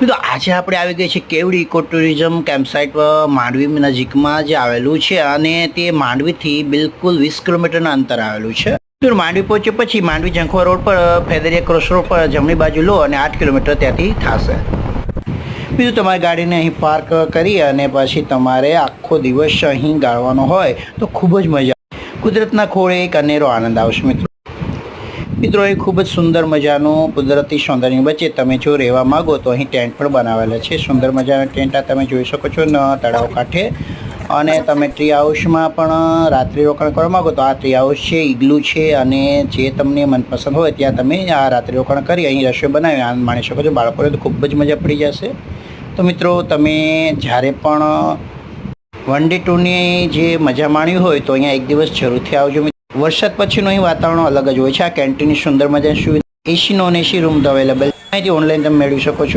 મિત્રો, આજે આપણે આવી ગઈ છે કેવડી ઇકો ટુરિઝમ કેમ્પસાઇટ માંડવી નજીકમાં જે આવેલું છે અને તે માંડવીથી બિલકુલ વીસ કિલોમીટરના અંતર આવેલું છે. માંડવી પહોંચ્યા પછી માંડવી ઝંખવા રોડ પર, ફેદરિયા ક્રોસ રોડ પર જમણી બાજુ લો અને આઠ કિલોમીટર ત્યાંથી થશે. બીજું તમારી ગાડીને અહીં પાર્ક કરી અને પછી તમારે આખો દિવસ અહીં ગાળવાનો હોય તો ખૂબ જ મજા. કુદરતના ખોળે એક અનેરો આનંદ આવશે મિત્રો. મિત્રો, એ ખૂબ જ સુંદર મજાનું કુદરતી સૌંદર્ય વચ્ચે તમે જો રહેવા માંગો તો અહીં ટેન્ટ પણ બનાવેલા છે. સુંદર મજાના ટેન્ટ આ તમે જોઈ શકો છો, ન તળાવ કાંઠે. અને તમે ટ્રી હાઉસમાં પણ રાત્રિ રોકાણ કરવા માંગો તો આ ટ્રી હાઉસ છે ઇગ્લુ છે અને જે તમને મનપસંદ હોય ત્યાં તમે આ રાત્રિ રોકાણ કરી અહીં રસોઈ બનાવી આનંદ માણી શકો છો, બાળકોને તો ખૂબ જ મજા પડી જશે. તો મિત્રો, તમે જ્યારે પણ વન ડે ટુની જે મજા માણવી હોય તો અહીંયા એક દિવસ જરૂરથી આવજો. વરસાદ પછીનું અહીં વાતાવરણ અલગ જ હોય છે. આ કેન્ટીનની સુંદર મજાની સુવિધા એસી નોન એસી રૂમ તો અવેલેબલ અહીંથી ઓનલાઈન તમે મેળવી શકો છો.